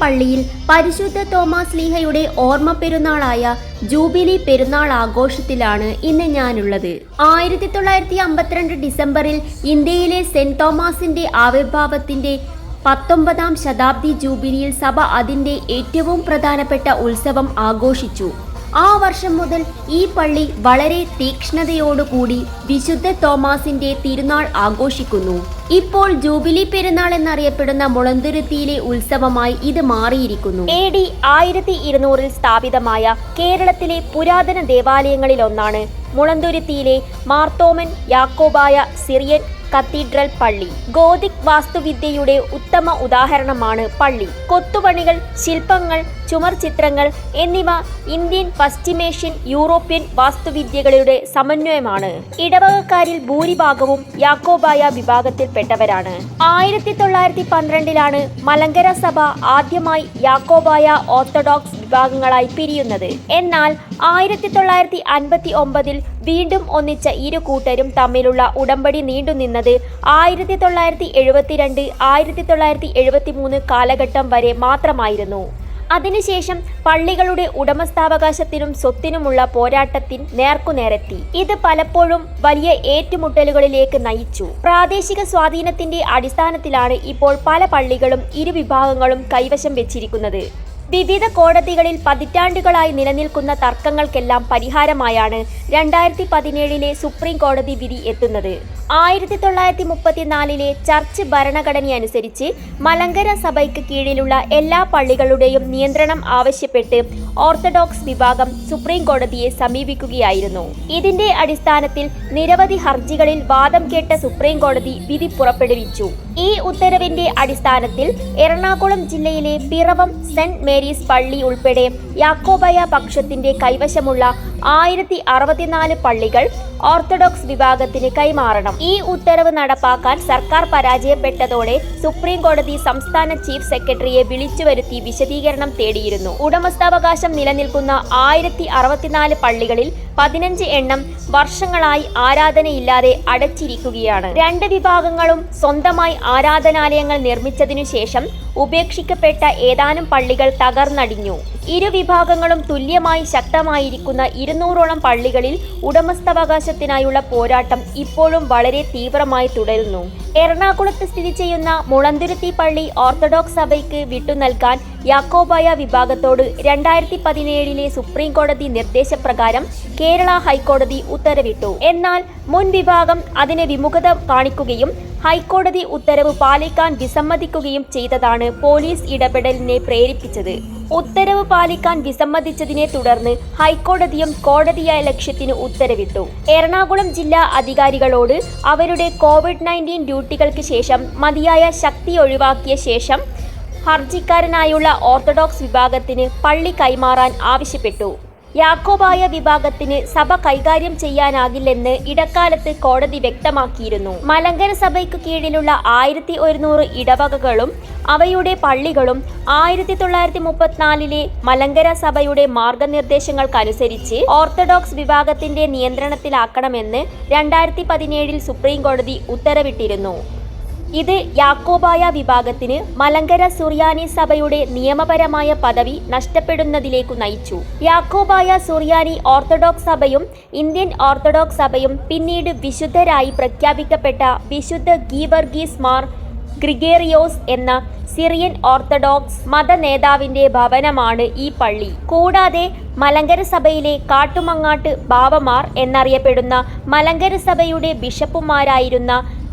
പള്ളിയിൽ പരിശുദ്ധ തോമസ് ലീഹയുടെ ഓർമ്മ പെരുന്നാളായ ജൂബിലി പെരുന്നാൾ ആഘോഷത്തിലാണ് ഇന്ന് ഞാനുള്ളത്. ആയിരത്തി തൊള്ളായിരത്തി അമ്പത്തിരണ്ട് ഡിസംബറിൽ ഇന്ത്യയിലെ സെന്റ് തോമസിന്റെ ആവിർഭാവത്തിന്റെ പത്തൊമ്പതാം ശതാബ്ദി ജൂബിലിയിൽ സഭ അതിന്റെ ഏറ്റവും പ്രധാനപ്പെട്ട ഉത്സവം ആഘോഷിച്ചു. ആ വർഷം മുതൽ ഈ പള്ളി വളരെ തീക്ഷ്ണതയോടുകൂടി വിശുദ്ധ തോമാസിന്റെ തിരുനാൾ ആഘോഷിക്കുന്നു. ഇപ്പോൾ ജൂബിലി പെരുന്നാൾ എന്നറിയപ്പെടുന്ന മുളന്തുരുത്തിയിലെ ഉത്സവമായി ഇത് മാറിയിരിക്കുന്നു. എ ഡി ആയിരത്തി ഇരുന്നൂറിൽ സ്ഥാപിതമായ കേരളത്തിലെ പുരാതന ദേവാലയങ്ങളിലൊന്നാണ് മുളന്തുരുത്തിയിലെ മാർത്തോമൻ യാക്കോബായ സിറിയൻ കത്തീഡ്രൽ പള്ളി. ഗോതിക് വാസ്തുവിദ്യയുടെ ഉത്തമ ഉദാഹരണമാണ് പള്ളി. കൊത്തുപണികൾ ശില്പങ്ങൾ ചുമർ ചിത്രങ്ങൾ എന്നിവ ഇന്ത്യൻ പശ്ചിമേഷ്യൻ യൂറോപ്യൻ വാസ്തുവിദ്യകളുടെ സമന്വയമാണ്. ഇടവകക്കാരിൽ ഭൂരിഭാഗവും യാക്കോബായ വിഭാഗത്തിൽപ്പെട്ടവരാണ് ആയിരത്തി തൊള്ളായിരത്തി പന്ത്രണ്ടിലാണ് മലങ്കര സഭ ആദ്യമായി യാക്കോബായ ഓർത്തഡോക്സ് വിഭാഗങ്ങളായി പിരിയുന്നത്. എന്നാൽ ആയിരത്തി തൊള്ളായിരത്തി അൻപത്തി ഒമ്പതിൽ വീണ്ടും ഒന്നിച്ച ഇരു കൂട്ടരും തമ്മിലുള്ള ഉടമ്പടി നീണ്ടുനിന്നത് ആയിരത്തി തൊള്ളായിരത്തി എഴുപത്തിരണ്ട് ആയിരത്തി തൊള്ളായിരത്തി എഴുപത്തി മൂന്ന് കാലഘട്ടം വരെ മാത്രമായിരുന്നു. അതിനുശേഷം പള്ളികളുടെ ഉടമസ്ഥാവകാശത്തിനും സ്വത്തിനുമുള്ള പോരാട്ടത്തിൻ നേർക്കുനേരെത്തി. ഇത് പലപ്പോഴും വലിയ ഏറ്റുമുട്ടലുകളിലേക്ക് നയിച്ചു. പ്രാദേശിക സ്വാധീനത്തിന്റെ അടിസ്ഥാനത്തിലാണ് ഇപ്പോൾ പല പള്ളികളും ഇരു വിഭാഗങ്ങളും കൈവശം വെച്ചിരിക്കുന്നത്. വിവിധ കോടതികളിൽ പതിറ്റാണ്ടുകളായി നിലനിൽക്കുന്ന തർക്കങ്ങൾക്കെല്ലാം പരിഹാരമായാണ് രണ്ടായിരത്തി പതിനേഴിലെ സുപ്രീം കോടതി വിധി എത്തുന്നത്. ആയിരത്തി തൊള്ളായിരത്തി മുപ്പത്തിനാലിലെ ചർച്ച് ഭരണഘടനയനുസരിച്ച് മലങ്കര സഭയ്ക്ക് കീഴിലുള്ള എല്ലാ പള്ളികളുടെയും നിയന്ത്രണം ആവശ്യപ്പെട്ട് ഓർത്തഡോക്സ് വിഭാഗം സുപ്രീം കോടതിയെ സമീപിക്കുകയായിരുന്നു. ഇതിന്റെ അടിസ്ഥാനത്തിൽ നിരവധി ഹർജികളിൽ വാദം കേട്ട സുപ്രീം കോടതി വിധി പുറപ്പെടുവിച്ചു. ഈ ഉത്തരവിന്റെ അടിസ്ഥാനത്തിൽ എറണാകുളം ജില്ലയിലെ പിറവം സെന്റ് മേരീസ് പള്ളി ഉൾപ്പെടെ യാക്കോബയ പക്ഷത്തിന്റെ കൈവശമുള്ള ആയിരത്തി അറുപത്തിനാല് പള്ളികൾ ഓർത്തഡോക്സ് വിഭാഗത്തിന് കൈമാറണം. ഈ ഉത്തരവ് നടപ്പാക്കാൻ സർക്കാർ പരാജയപ്പെട്ടതോടെ സുപ്രീം കോടതി സംസ്ഥാന ചീഫ് സെക്രട്ടറിയെ വിളിച്ചു വരുത്തി വിശദീകരണം തേടിയിരുന്നു. ഉടമസ്ഥാവകാശം നിലനിൽക്കുന്ന ആയിരത്തി പള്ളികളിൽ പതിനഞ്ച് എണ്ണം വർഷങ്ങളായി ആരാധനയില്ലാതെ അടച്ചിരിക്കുകയാണ്. രണ്ട് വിഭാഗങ്ങളും സ്വന്തമായി ആരാധനാലയങ്ങൾ നിർമ്മിച്ചതിനു ശേഷം ഉപേക്ഷിക്കപ്പെട്ട ഏതാനും പള്ളികൾ തകർന്നടിഞ്ഞു. ഇരു വിഭാഗങ്ങളും തുല്യമായി ശക്തമായിരിക്കുന്ന ഇരുന്നൂറോളം പള്ളികളിൽ ഉടമസ്ഥാവകാശത്തിനായുള്ള പോരാട്ടം ഇപ്പോഴും വളരെ തീവ്രമായി തുടരുന്നു. എറണാകുളത്ത് സ്ഥിതി ചെയ്യുന്ന മുളന്തുരുത്തി പള്ളി ഓർത്തഡോക്സ് സഭയ്ക്ക് വിട്ടു നൽകാൻ യാക്കോബായ വിഭാഗത്തോട് രണ്ടായിരത്തി പതിനേഴിലെ സുപ്രീം കോടതി നിർദ്ദേശപ്രകാരം കേരള ഹൈക്കോടതി ഉത്തരവിട്ടു. എന്നാൽ മുൻ വിഭാഗം അതിന് വിമുഖത കാണിക്കുകയും ഹൈക്കോടതി ഉത്തരവ് പാലിക്കാൻ വിസമ്മതിക്കുകയും ചെയ്തതാണ് പോലീസ് ഇടപെടലിനെ പ്രേരിപ്പിച്ചത്. ഉത്തരവ് പാലിക്കാൻ വിസമ്മതിച്ചതിനെ തുടർന്ന് ഹൈക്കോടതിയും കോടതിയായ ലക്ഷ്യത്തിന് ഉത്തരവിട്ടു. എറണാകുളം ജില്ലാ അധികാരികളോട് അവരുടെ കോവിഡ് നയന്റീൻ ഡ്യൂട്ടികൾക്ക് ശേഷം മതിയായ ശക്തി ഒഴിവാക്കിയ ശേഷം ഹർജിക്കാരനായുള്ള ഓർത്തഡോക്സ് വിഭാഗത്തിന് പള്ളി കൈമാറാൻ ആവശ്യപ്പെട്ടു. യാക്കോബായ വിഭാഗത്തിന് സഭ കൈകാര്യം ചെയ്യാനാകില്ലെന്ന് ഇടക്കാലത്ത് കോടതി വ്യക്തമാക്കിയിരുന്നു. മലങ്കര സഭയ്ക്ക് കീഴിലുള്ള ആയിരത്തി ഒരുന്നൂറ് ഇടവകകളും അവയുടെ പള്ളികളും ആയിരത്തി തൊള്ളായിരത്തി മുപ്പത്തിനാലിലെ മലങ്കര സഭയുടെ മാർഗനിർദ്ദേശങ്ങൾക്കനുസരിച്ച് ഓർത്തഡോക്സ് വിഭാഗത്തിന്റെ നിയന്ത്രണത്തിലാക്കണമെന്ന് രണ്ടായിരത്തി പതിനേഴിൽ സുപ്രീം കോടതി ഉത്തരവിട്ടിരുന്നു. ഇത് യാക്കോബായ വിഭാഗത്തിന് മലങ്കര സുറിയാനി സഭയുടെ നിയമപരമായ പദവി നഷ്ടപ്പെടുന്നതിലേക്കു നയിച്ചു. യാക്കോബായ സുറിയാനി ഓർത്തഡോക്സ് സഭയും ഇന്ത്യൻ ഓർത്തഡോക്സ് സഭയും പിന്നീട് വിശുദ്ധരായി പ്രഖ്യാപിക്കപ്പെട്ട വിശുദ്ധ ഗീവർഗീസ് മാർ ഗ്രിഗേറിയോസ് എന്ന സിറിയൻ ഓർത്തഡോക്സ് മത നേതാവിന്റെ ഭവനമാണ് ഈ പള്ളി. കൂടാതെ മലങ്കര സഭയിലെ കാട്ടുമങ്ങാട്ട് ബാവമാർ എന്നറിയപ്പെടുന്ന മലങ്കര സഭയുടെ ബിഷപ്പുമാരായിരുന്ന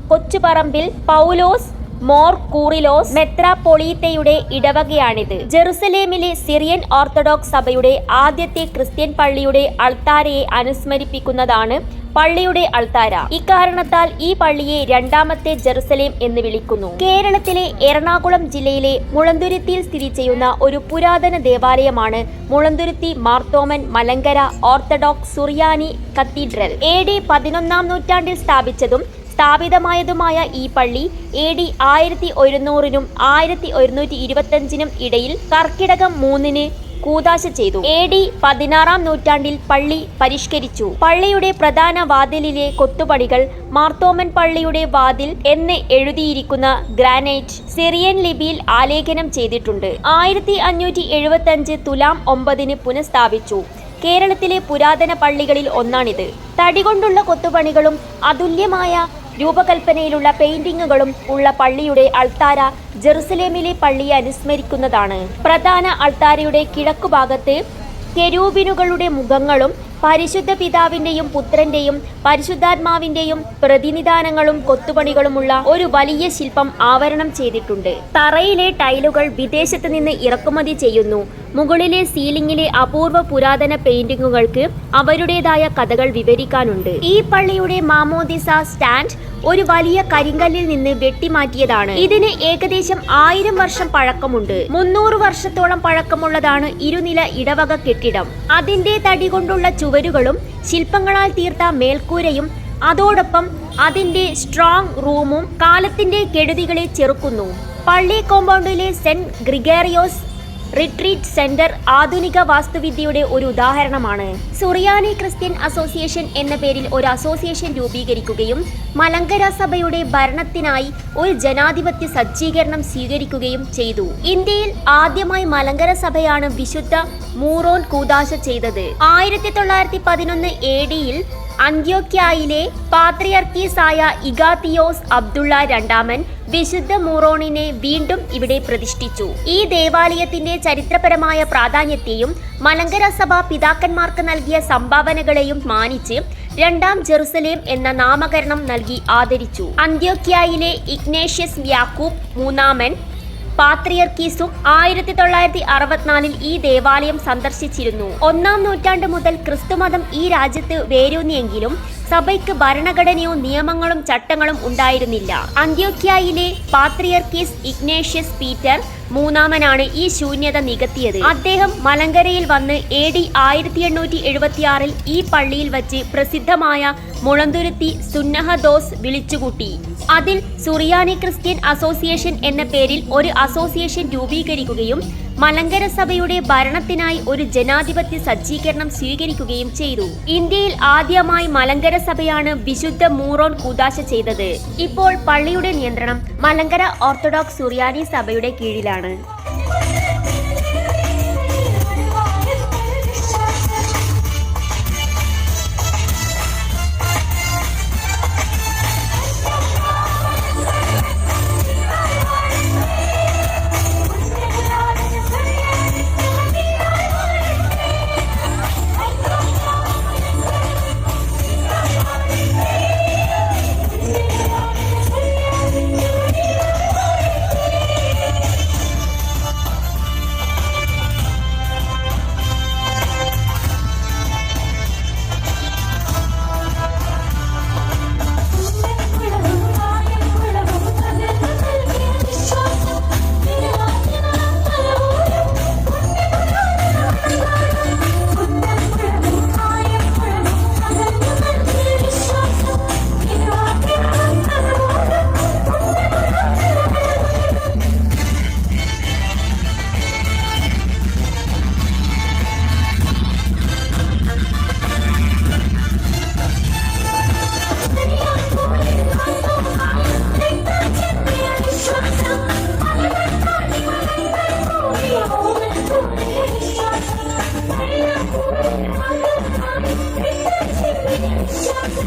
കൊച്ചുപറമ്പിൽ പൗലോസ് മോർ കൂറിലോസ് മെത്രാപൊളീത്തയുടെ ഇടവകയാണിത്. ജെറുസലേമിലെ സിറിയൻ ഓർത്തഡോക്സ് സഭയുടെ ആദ്യത്തെ ക്രിസ്ത്യൻ പള്ളിയുടെ അൾത്താരയെ അനുസ്മരിപ്പിക്കുന്നതാണ് പള്ളിയുടെ അൾത്താര. ഇക്കാരണത്താൽ ഈ പള്ളിയെ രണ്ടാമത്തെ ജെറുസലേം എന്ന് വിളിക്കുന്നു. കേരളത്തിലെ എറണാകുളം ജില്ലയിലെ മുളന്തുരുത്തിയിൽ സ്ഥിതി ചെയ്യുന്ന ഒരു പുരാതന ദേവാലയമാണ് Mulanthuruthy Marthoman Malankara orthodox Suriyani cathedral. A D പതിനൊന്നാം നൂറ്റാണ്ടിൽ സ്ഥാപിച്ചതും സ്ഥാപിതമായതുമായ ഈ പള്ളി എ ഡി ആയിരത്തി ഒരുന്നൂറിനും ആയിരത്തി ഒരുന്നൂറ്റി ഇരുപത്തഞ്ചിനും ഇടയിൽ കർക്കിടകം മൂന്നിന് കൂതാശ ചെയ്തു. എ ഡി പതിനാറാം നൂറ്റാണ്ടിൽ പള്ളി പരിഷ്കരിച്ചു. പള്ളിയുടെ പ്രധാന വാതിലിലെ കൊത്തുപണികൾ മാർത്തോമൻ പള്ളിയുടെ വാതിൽ എന്ന് എഴുതിയിരിക്കുന്ന ഗ്രാനൈറ്റ് സിറിയൻ ലിപിയിൽ ആലേഖനം ചെയ്തിട്ടുണ്ട്. ആയിരത്തി അഞ്ഞൂറ്റി എഴുപത്തി അഞ്ച് തുലാം ഒമ്പതിന് പുനഃസ്ഥാപിച്ചു. കേരളത്തിലെ പുരാതന പള്ളികളിൽ ഒന്നാണിത്. തടികൊണ്ടുള്ള കൊത്തുപണികളും അതുല്യമായ രൂപകൽപ്പനയിലുള്ള പെയിന്റിങ്ങുകളും ഉള്ള പള്ളിയുടെ അൾത്താര ജെറുസലേമിലെ പള്ളിയെ അനുസ്മരിക്കുന്നതാണ്. പ്രധാന അൾത്താരയുടെ കിഴക്കുഭാഗത്ത് കെരൂബിനുകളുടെ മുഖങ്ങളും പരിശുദ്ധ പിതാവിന്റെയും പുത്രന്റെയും പരിശുദ്ധാത്മാവിന്റെയും പ്രതിനിധാനങ്ങളും കൊത്തുപണികളുമുള്ള ഒരു വലിയ ശില്പം ആവരണം ചെയ്തിട്ടുണ്ട്. തറയിലെ ടൈലുകൾ വിദേശത്ത് നിന്ന് ഇറക്കുമതി ചെയ്യുന്നു. മുകളിലെ സീലിംഗിലെ അപൂർവ പുരാതന പെയിന്റിങ്ങുകൾക്ക് അവരുടേതായ കഥകൾ വിവരിക്കാനുണ്ട്. ഈ പള്ളിയുടെ മാമോദിസ സ്റ്റാൻഡ് ഒരു വലിയ കരിങ്കല്ലിൽ നിന്ന് വെട്ടിമാറ്റിയതാണ്. ഇതിന് ഏകദേശം ആയിരം വർഷം പഴക്കമുണ്ട്. മുന്നൂറ് വർഷത്തോളം പഴക്കമുള്ളതാണ് ഇരുനില ഇടവക കെട്ടിടം. അതിന്റെ തടി കൊണ്ടുള്ള ചുവരുകളും ശില്പങ്ങളാൽ തീർത്ത മേൽക്കൂരയും അതോടൊപ്പം അതിന്റെ സ്ട്രോങ് റൂമും കാലത്തിന്റെ കെടുതികളെ ചെറുക്കുന്നു. പള്ളി കോമ്പൗണ്ടിലെ സെന്റ് ഗ്രിഗേറിയോസ് റിട്രീറ്റ് സെന്റർ ആധുനിക വാസ്തുവിദ്യയുടെ ഒരു ഉദാഹരണമാണ്. സുറിയാനി ക്രിസ്ത്യൻ അസോസിയേഷൻ എന്ന പേരിൽ ഒരു അസോസിയേഷൻ രൂപീകരിക്കുകയും മലങ്കര സഭയുടെ ഭരണത്തിനായി ഒരു ജനാധിപത്യ സജ്ജീകരണം സ്വീകരിക്കുകയും ചെയ്തു. ഇന്ത്യയിൽ ആദ്യമായി മലങ്കര സഭയാണ് വിശുദ്ധ മൂറോൻ കൂതാശ ചെയ്തത്. ആയിരത്തി തൊള്ളായിരത്തി പതിനൊന്ന് എ ഡിയിൽ അന്ത്യോക്യായിലെ പാത്രിയർക്കീസായ ഇഗാത്തിയോസ് അബ്ദുള്ള രണ്ടാമൻ വിശുദ്ധ മൂറോണിനെ വീണ്ടും ഇവിടെ പ്രതിഷ്ഠിച്ചു. ഈ ദേവാലയത്തിന്റെ ചരിത്രപരമായ പ്രാധാന്യത്തെയും മലങ്കര സഭ പിതാക്കന്മാർക്ക് നൽകിയ സംഭാവനകളെയും മാനിച്ച് രണ്ടാം ജെറുസലേം എന്ന നാമകരണം നൽകി ആദരിച്ചു. അന്ത്യോക്യായിലെ ഇഗ്നേഷ്യസ് യാക്കൂബ് മൂന്നാമൻ പാത്രിയർക്കീസും ആയിരത്തി തൊള്ളായിരത്തി അറുപത്തിനാലിൽ ഈ ദേവാലയം സന്ദർശിച്ചിരുന്നു. ഒന്നാം നൂറ്റാണ്ട് മുതൽ ക്രിസ്തുമതം ഈ രാജ്യത്ത് വേരൂന്നിയെങ്കിലും സഭയ്ക്ക് ഭരണഘടനയോ നിയമങ്ങളും ചട്ടങ്ങളും ഉണ്ടായിരുന്നില്ല. അന്ത്യോക്യയിലെ പാത്രിയർക്കീസ് ഇഗ്നേഷ്യസ് പീറ്റർ മൂന്നാമനാണ് ഈ ശൂന്യത നികത്തിയത്. അദ്ദേഹം മലങ്കരയിൽ വന്ന് എ ഡി ആയിരത്തി എണ്ണൂറ്റി എഴുപത്തിയാറിൽ ഈ പള്ളിയിൽ വച്ച് പ്രസിദ്ധമായ മുളന്തുരുത്തി സുന്നഹ ദോസ് വിളിച്ചുകൂട്ടി. അതിൽ സുറിയാനി ക്രിസ്ത്യൻ അസോസിയേഷൻ എന്ന പേരിൽ ഒരു അസോസിയേഷൻ രൂപീകരിക്കുകയും മലങ്കര സഭയുടെ ഭരണത്തിനായി ഒരു ജനാധിപത്യ സജ്ജീകരണം സ്വീകരിക്കുകയും ചെയ്തു. ഇന്ത്യയിൽ ആദ്യമായി മലങ്കര സഭയാണ് വിശുദ്ധ മൂറോൺ കൂതാശ ചെയ്തത്. ഇപ്പോൾ പള്ളിയുടെ നിയന്ത്രണം മലങ്കര ഓർത്തഡോക്സ് സുറിയാനി സഭയുടെ കീഴിലാണ്.